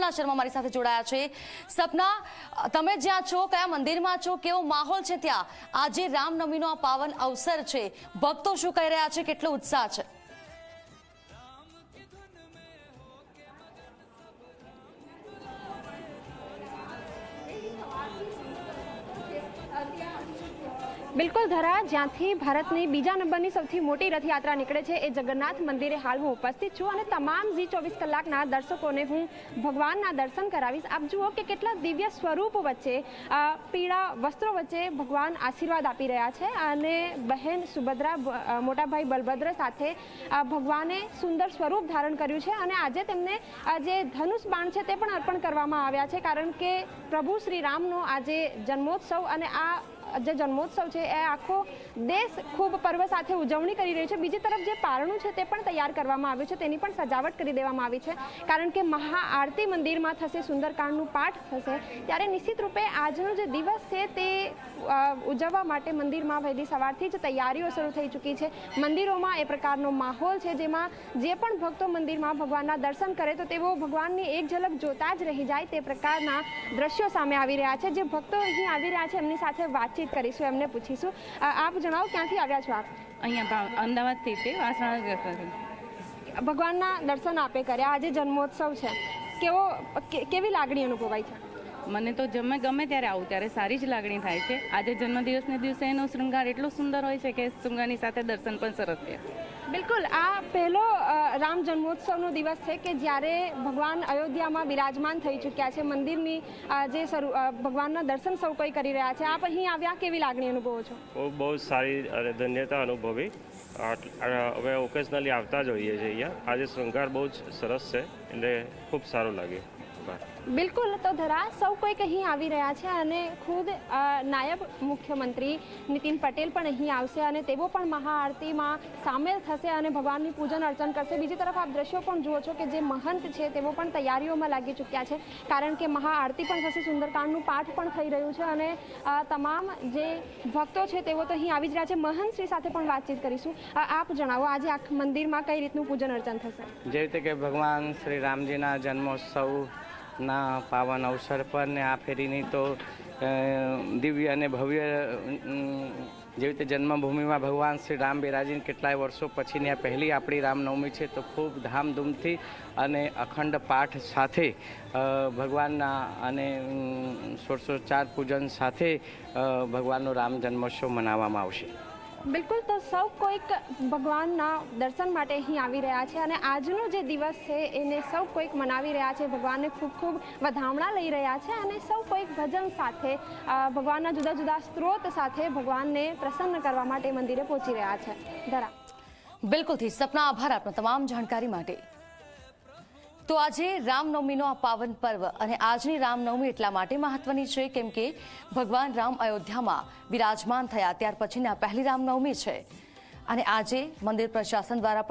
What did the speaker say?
સપના શર્મા મારી સાથે જોડાયા છે. સપના, તમે જ્યાં છો, કયા મંદિરમાં છો, કેવો માહોલ છે ત્યાં? આજે રામનવમીનો આ પાવન અવસર છે. ભક્તો શું કહી રહ્યા છે? કેટલો ઉત્સાહ છે? બિલકુલ ધરા, જ્યાંથી ભારતની બીજા નંબરની સૌથી મોટી રથયાત્રા નીકળે છે એ જગન્નાથ મંદિરે હાલ હું ઉપસ્થિત છું અને તમામ જી ચોવીસ કલાકના દર્શકોને હું ભગવાનના દર્શન કરાવીશ. આપ જુઓ કે કેટલા દિવ્ય સ્વરૂપ વચ્ચે પીળા વસ્ત્રો વચ્ચે ભગવાન આશીર્વાદ આપી રહ્યા છે અને બહેન સુભદ્રા મોટાભાઈ બલભદ્ર સાથે ભગવાને સુંદર સ્વરૂપ ધારણ કર્યું છે અને આજે તેમને જે ધનુષ બાણ છે તે પણ અર્પણ કરવામાં આવ્યા છે કારણ કે પ્રભુ શ્રી રામનો આજે જન્મોત્સવ અને આ જે જન્મોત્સવ છે, એ આખો દેશ ખૂબ પર્વ સાથે ઉજવણી કરી રહ્યો છે. બીજી તરફ જે પારણું છે, તે પણ તૈયાર કરવામાં આવ્યું છે. તેની પણ સજાવટ કરી દેવામાં આવી છે. કારણ કે મહાઆરતી મંદિરમાં થશે, સુંદરકાંડનું પાઠ થશે. ત્યારે નિશ્ચિત રૂપે આજનો જે દિવસ છે, તે ઉજવવા માટે મંદિરમાં વહેલી સવારથી જ તૈયારીઓ શરૂ થઈ ચૂકી છે. મંદિરોમાં એ પ્રકારનો માહોલ છે, જેમાં જે પણ ભક્તો મંદિરમાં ભગવાનના દર્શન કરે, તો તેઓ ભગવાનની એક ઝલક જોતા જ રહી જાય. તે પ્રકારના દ્રશ્યો સામે આવી રહ્યા છે. જે ભક્તો અહીં આવી રહ્યા છે, એમની સાથે વાતચીત કરીશું એમને પૂછીશું. આપ જણાવો ક્યાંથી આવ્યા છો આપ? અહીંયા ભાવ- અમદાવાદથી તે વાસણા ભગવાનના દર્શન આપે કર્યા. આજે જન્મોત્સવ છે. કેવો કેવી લાગણી અનુભવાય છે? મને તો જમે ગમે ત્યારે આવું ત્યારે સારી જ લાગણી થાય છે. આજે જન્મદિવસને દિવસે એનો શૃંગાર એટલો સુંદર હોય છે કે શૃંગારની સાથે દર્શન પણ સરસ છે બિલકુલ. આ પહેલો રામ જન્મોત્સવનો દિવસ છે કે જ્યારે ભગવાન અયોધ્યામાં બિરાજમાન થઈ ચૂક્યા છે. મંદિરની જે ભગવાનના દર્શન સૌ કોઈ કરી રહ્યા છે. આપ અહીં આવ્યા કેવી લાગણી અનુભવો છો? બહુ બહુ સારી અને ધન્યતા અનુભવી. હવે ઓકેશનલી આવતા જ હોઈએ છીએ અહીંયા. આજે શૃંગાર બહુ જ સરસ છે. એટલે ખૂબ સારું લાગ્યું બિલકુલ તો ધરા, સૌ કોઈક અહીં આવી રહ્યા છે અને ખુદ નાયબ મુખ્યમંત્રી નીતિન પટેલ પણ અહીં આવશે અને તેઓ પણ મહાઆરતીમાં સામેલ થશે અને ભગવાનની પૂજન અર્ચન કરશે. બીજી તરફ આપ દ્રશ્યો પણ જુઓ છો કે જે મહંત છે તેઓ પણ તૈયારીઓમાં લાગી ચૂક્યા છે. કારણ કે મહાઆરતી પણ થશે, સુંદરકાંડનું પાઠ પણ થઈ રહ્યું છે અને તમામ જે ભક્તો છે તેઓ તો અહીં આવી જ રહ્યા છે. મહંત શ્રી સાથે પણ વાતચીત કરીશું. આપ જણાવો, આજે આ મંદિરમાં કઈ રીતનું પૂજન અર્ચન થશે? જે રીતે કે ભગવાન શ્રી રામજીના જન્મોત્સવના પાવન અવસર પર ને આ ફેરીની તો દિવ્ય અને ભવ્ય જેવી રીતે જન્મભૂમિમાં ભગવાન શ્રી રામ બિરાજીને કેટલાય વર્ષો પછીની આ પહેલી આપણી રામનવમી છે, તો ખૂબ ધામધૂમથી અને અખંડ પાઠ સાથે ભગવાનના અને ષોડશોપચાર પૂજન સાથે ભગવાનનો રામ જન્મોત્સવ મનાવવામાં આવશે. બિલકુલ, તો સૌ કોઈક ભગવાનના દર્શન માટે અહીં આવી રહ્યા છે અને આજનો જે દિવસ છે એને સૌ કોઈક મનાવી રહ્યા છે, ભગવાનને ખૂબ ખૂબ વધામણા લઈ રહ્યા છે અને સૌ કોઈક ભજન સાથે ભગવાનના જુદા જુદા સ્ત્રોત સાથે ભગવાનને પ્રસન્ન કરવા માટે મંદિરે પહોંચી રહ્યા છે. ધરા. બિલકુલથી સપના આભાર આપનો તમામ જાણકારી માટે. તો આજે રામનવમીનો આ પાવન પર્વ અને આજની રામનવમી એટલા માટે મહત્વની છે કેમ કે ભગવાન રામ અયોધ્યામાં બિરાજમાન થયા. ત્યાર પછીની આ પહેલી રામનવમી છે. અને આજે મંદિર પ્રશાસન દ્વારા પણ